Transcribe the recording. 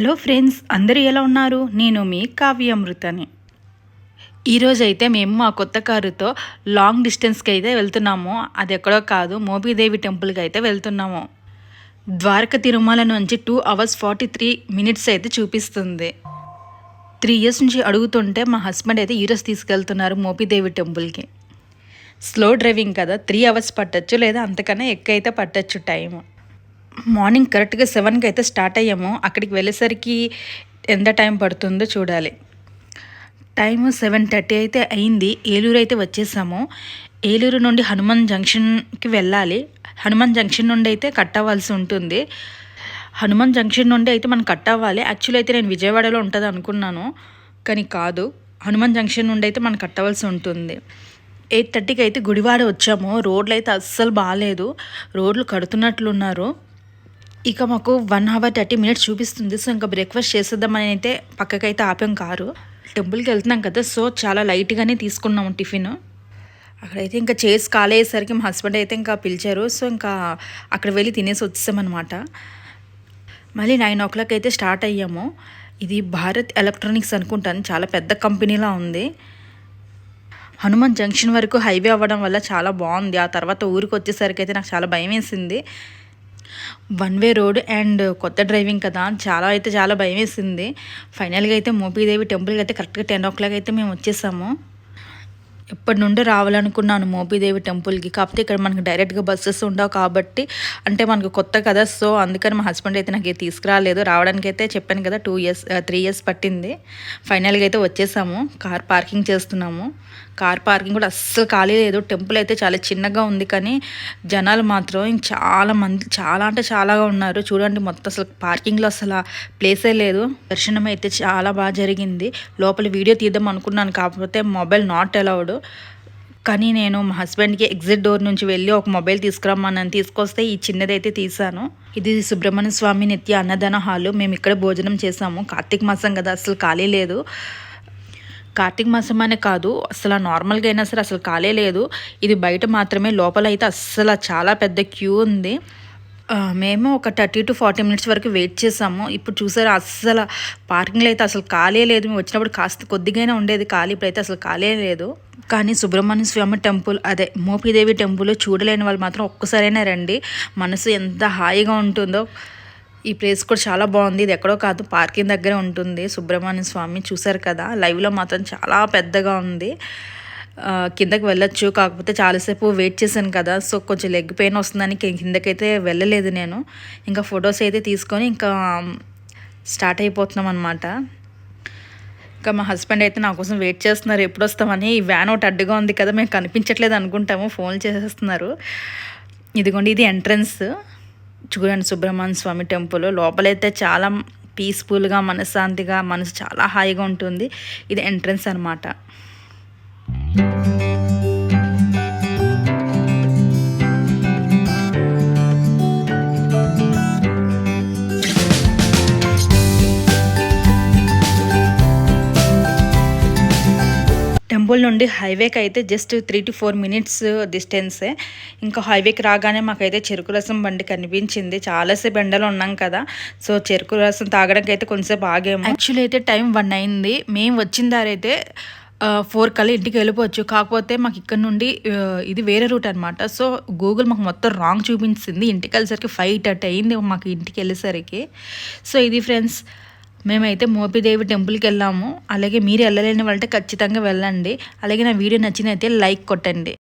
Hello friends అందరూ ఎలా ఉన్నారు? నేను మీ కావ్య అమృతని మేము మా కొత్త కారుతో లాంగ్ డిస్టెన్స్కి అయితే వెళ్తున్నాము. అది ఎక్కడో కాదు మోబీదేవి టెంపుల్కి అయితే వెళ్తున్నాము. ద్వారక తిరుమల నుంచి two hours forty three minutes అయితే చూపిస్తుంది. త్రీ ఇయర్స్ నుంచి అడుగుతుంటే మా హస్బెండ్ అయితే ఈరోజు తీసుకెళ్తున్నారు మోపిదేవి టెంపుల్కి. స్లో డ్రైవింగ్ కదా త్రీ అవర్స్ పట్టచ్చు లేదా అంతకన్నా ఎక్కువ అయితే పట్టచ్చు టైము. మార్నింగ్ కరెక్ట్గా సెవెన్కి అయితే స్టార్ట్ అయ్యాము. అక్కడికి వెళ్ళేసరికి ఎంత టైం పడుతుందో చూడాలి. టైము సెవెన్ థర్టీ అయితే అయింది. ఏలూరు అయితే వచ్చేసాము. ఏలూరు నుండి హనుమాన్ జంక్షన్కి వెళ్ళాలి. హనుమాన్ జంక్షన్ నుండి అయితే కట్ అవ్వాల్సి ఉంటుంది. హనుమాన్ జంక్షన్ నుండి అయితే మనం కట్ అవ్వాలి యాక్చువల్ అయితే నేను విజయవాడలో ఉంటుంది అనుకున్నాను. కానీ కాదు. హనుమాన్ జంక్షన్ నుండి అయితే మనం కట్టవలసి ఉంటుంది. ఎయిట్ థర్టీకి అయితే గుడివాడ వచ్చాము. రోడ్లు అయితే అస్సలు బాగాలేదు రోడ్లు కడుతున్నట్లున్నారు. ఇక మాకు వన్ అవర్ థర్టీ మినిట్స్ చూపిస్తుంది. సో ఇంకా బ్రేక్ఫాస్ట్ చేసేద్దామని అయితే పక్కకైతే ఆపాం కారు. టెంపుల్కి వెళ్తున్నాం కదా సో చాలా లైట్గానే తీసుకున్నాము టిఫిన్. అక్కడైతే ఇంకా చేసి కాలేసరికి మా హస్బెండ్ అయితే ఇంకా పిలిచారు. సో ఇంకా అక్కడ వెళ్ళి తినేసి వచ్చేసామన్నమాట. మళ్ళీ నైన్ ఓ క్లాక్ అయితే స్టార్ట్ అయ్యాము. ఇది భారత్ ఎలక్ట్రానిక్స్ అనుకుంటాను. చాలా పెద్ద కంపెనీలా ఉంది. హనుమాన్ జంక్షన్ వరకు హైవే అవ్వడం వల్ల చాలా బాగుంది. ఆ తర్వాత ఊరికి వచ్చేసరికి అయితే నాకు చాలా భయం వేసింది. వన్ వే రోడ్ అండ్ కొత్త డ్రైవింగ్ కదా. చాలా అయితే చాలా భయం వేసింది. ఫైనల్గా అయితే మోపీదేవి టెంపుల్కి అయితే కరెక్ట్గా టెన్ ఓ క్లాక్ అయితే మేము వచ్చేసాము. ఎప్పటి నుండి రావాలనుకున్నాను మోపీదేవి టెంపుల్కి కాకపోతే ఇక్కడ మనకి డైరెక్ట్గా బస్సెస్ ఉండవు కాబట్టి అంటే మనకు కొత్త కదా. సో అందుకని మా హస్బెండ్ అయితే నాకు తీసుకురాలేదు. రావడానికి అయితే చెప్పాను కదా టూ ఇయర్స్ త్రీ ఇయర్స్ పట్టింది. ఫైనల్గా అయితే వచ్చేసాము. కార్ పార్కింగ్ చేస్తున్నాము. కార్ పార్కింగ్ కూడా అస్సలు ఖాళీ లేదు. టెంపుల్ అయితే చాలా చిన్నగా ఉంది కానీ జనాలు మాత్రం చాలా మంది చాలా అంటే చాలాగా ఉన్నారు. చూడండి మొత్తం అసలు పార్కింగ్లో అసలు ప్లేసే లేదు. దర్శనం అయితే చాలా బాగా జరిగింది. లోపల వీడియో తీద్దాం అనుకున్నాను కాకపోతే మొబైల్ నాట్ అలౌడ్. కానీ నేను మా హస్బెండ్కి ఎగ్జిట్ డోర్ నుంచి వెళ్ళి ఒక మొబైల్ తీసుకురమ్మన్నాను. తీసుకొస్తే ఈ చిన్నదైతే తీసాను ఇది సుబ్రహ్మణ్య స్వామి నిత్య అన్నదాన హాలు. మేము ఇక్కడ భోజనం చేసాము. కార్తీక మాసం కదా అసలు ఖాళీ లేదు. కార్తీక మాసం అనే కాదు అసలు నార్మల్గా అయినా సరే అసలు ఖాళీ లేదు. ఇది బయట మాత్రమే లోపల అయితే అస్సలు చాలా పెద్ద క్యూ ఉంది. మేము ఒక థర్టీ టు ఫార్టీ మినిట్స్ వరకు వెయిట్ చేసాము. ఇప్పుడు చూసారు అస్సలు పార్కింగ్లో అయితే అసలు ఖాళీ లేదు. మేము వచ్చినప్పుడు కాస్త కొద్దిగానే ఉండేది ఖాళీ ఇప్పుడైతే అసలు ఖాళీ లేదు. కానీ సుబ్రహ్మణ్య స్వామి టెంపుల్ అదే మోపిదేవి టెంపుల్ చూడలేని వాళ్ళు మాత్రం ఒక్కసారైనా రండి. మనసు ఎంత హాయిగా ఉంటుందో. ఈ ప్లేస్ కూడా చాలా బాగుంది. ఇది ఎక్కడో కాదు పార్కింగ్ దగ్గరే ఉంటుంది. సుబ్రహ్మణ్య స్వామి చూసారు కదా లైవ్లో మాత్రం చాలా పెద్దగా ఉంది. కిందకి వెళ్ళొచ్చు. కాకపోతే చాలాసేపు వెయిట్ చేశాను కదా సో కొంచెం లెగ్ పెయిన్ వస్తుందని కిందకైతే వెళ్ళలేదు నేను. ఇంకా ఫొటోస్ అయితే తీసుకొని ఇంకా స్టార్ట్ అయిపోతున్నాం అనమాట ఇంకా మా హస్బెండ్ అయితే నా కోసం వెయిట్ చేస్తున్నారు ఎప్పుడు వస్తామని. ఈ వ్యాన్ ఒకటి అడ్డుగా ఉంది కదా మేము కనిపించట్లేదు అనుకుంటాము ఫోన్ చేసేస్తున్నారు. ఇదిగోండి ఇది ఎంట్రన్స్. చూడండి సుబ్రహ్మణ్య స్వామి టెంపుల్. లోపలైతే చాలా పీస్ఫుల్గా మనశ్శాంతిగా మనసు చాలా హాయిగా ఉంటుంది. ఇది ఎంట్రన్స్ అనమాట టెంపుల్ నుండి హైవేకి అయితే just three to four minutes డిస్టెన్సే. ఇంకా హైవేకి రాగానే మాకైతే చెరుకు రసం బండి కనిపించింది. చాలాసేపు ఎండలో ఉన్నాం కదా. సో చెరుకు రసం తాగడానికి అయితే కొంచెంసేపు ఆగాము. యాక్చువల్లీ అయితే టైం వన్ అయింది. మేము వచ్చిన దారైతే ఫోర్ కల్లా ఇంటికి వెళ్ళిపోవచ్చు. కాకపోతే మాకు ఇక్కడ నుండి ఇది వేరే రూట్ అనమాట సో గూగుల్ మాకు మొత్తం రాంగ్ చూపించింది. ఇంటికి వెళ్ళేసరికి ఫైవ్ థర్టీ అయింది మాకు ఇంటికి వెళ్ళేసరికి. సో ఇది ఫ్రెండ్స్ మేమైతే మోపిదేవి టెంపుల్కి వెళ్ళాము. అలాగే మీరు వెళ్ళలేని వాళ్ళంటే ఖచ్చితంగా వెళ్ళండి. అలాగే నా వీడియో నచ్చినైతే లైక్ కొట్టండి.